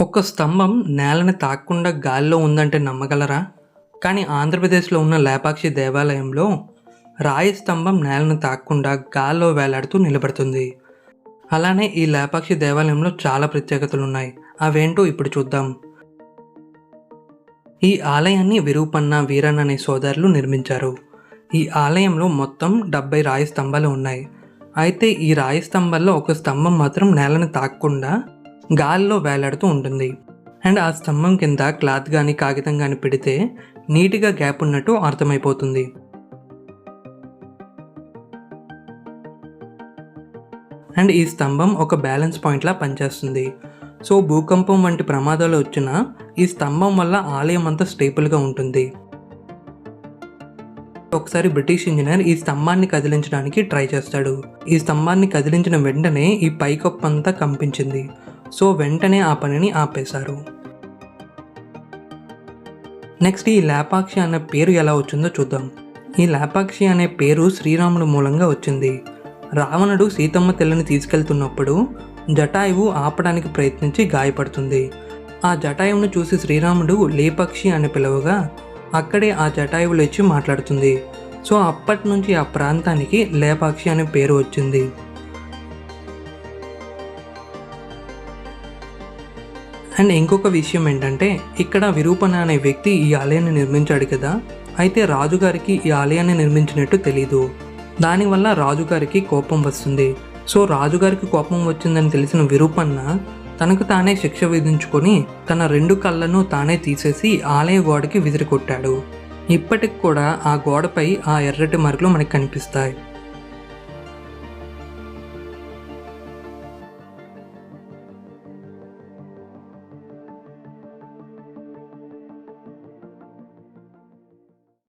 ఒక స్తంభం నేలని తాకకుండా గాలిలో ఉందంటే నమ్మగలరా? కానీ ఆంధ్రప్రదేశ్లో ఉన్న లేపాక్షి దేవాలయంలో రాయి స్తంభం నేలను తాకకుండా గాల్లో వేలాడుతూ నిలబడుతుంది. అలానే ఈ లేపాక్షి దేవాలయంలో చాలా ప్రత్యేకతలు ఉన్నాయి అవేంటో ఇప్పుడు చూద్దాం. ఈ ఆలయాన్ని విరూపన్న వీరన్ అనే సోదరులు నిర్మించారు. ఈ ఆలయంలో మొత్తం డెబ్బై రాయి స్తంభాలు ఉన్నాయి. అయితే ఈ రాయి స్తంభాల్లో ఒక స్తంభం మాత్రం నేలను తాకకుండా గాలిలో వేలాడుతూ ఉంటుంది. అండ్ ఆ స్తంభం కింద క్లాత్ కానీ కాగితం కానీ పెడితే నీట్గా గ్యాప్ ఉన్నట్టు అర్థమైపోతుంది. అండ్ ఈ స్తంభం ఒక బ్యాలెన్స్ పాయింట్లా పనిచేస్తుంది. సో భూకంపం వంటి ప్రమాదాలు వచ్చినా ఈ స్తంభం వల్ల ఆలయం అంతా స్టేబుల్గా ఉంటుంది. ఒకసారి బ్రిటిష్ ఇంజనీర్ ఈ స్తంభాన్ని కదిలించడానికి ట్రై చేస్తాడు. ఈ స్తంభాన్ని కదిలించిన వెంటనే ఈ పైకప్పు అంతా కంపించింది. సో వెంటనే ఆ పనిని ఆపేశారు. నెక్స్ట్ ఈ లేపాక్షి అనే పేరు ఎలా వచ్చిందో చూద్దాం. ఈ లేపాక్షి అనే పేరు శ్రీరాముడు మూలంగా వచ్చింది. రావణుడు సీతమ్మ తెల్లని తీసుకెళ్తున్నప్పుడు జటాయువు ఆపడానికి ప్రయత్నించి గాయపడుతుంది. ఆ జటాయువును చూసి శ్రీరాముడు లేపక్షి అని పిలవగా అక్కడే ఆ జటాయువు లేచి మాట్లాడుతుంది. సో అప్పటి నుంచి ఆ ప్రాంతానికి లేపాక్షి అనే పేరు వచ్చింది. అండ్ ఇంకొక విషయం ఏంటంటే ఇక్కడ విరూపణ అనే వ్యక్తి ఈ ఆలయాన్ని నిర్మించాడు కదా అయితే రాజుగారికి ఈ ఆలయాన్ని నిర్మించినట్టు తెలీదు. దానివల్ల రాజుగారికి కోపం వస్తుంది. సో రాజుగారికి కోపం వచ్చిందని తెలిసిన విరూపన్న తనకు తానే శిక్ష విధించుకొని తన రెండు కళ్ళను తానే తీసేసి ఆలయ గోడకి విసిరికొట్టాడు. ఇప్పటికి కూడా ఆ గోడపై ఆ ఎర్రటి మరకలు మనకు కనిపిస్తాయి.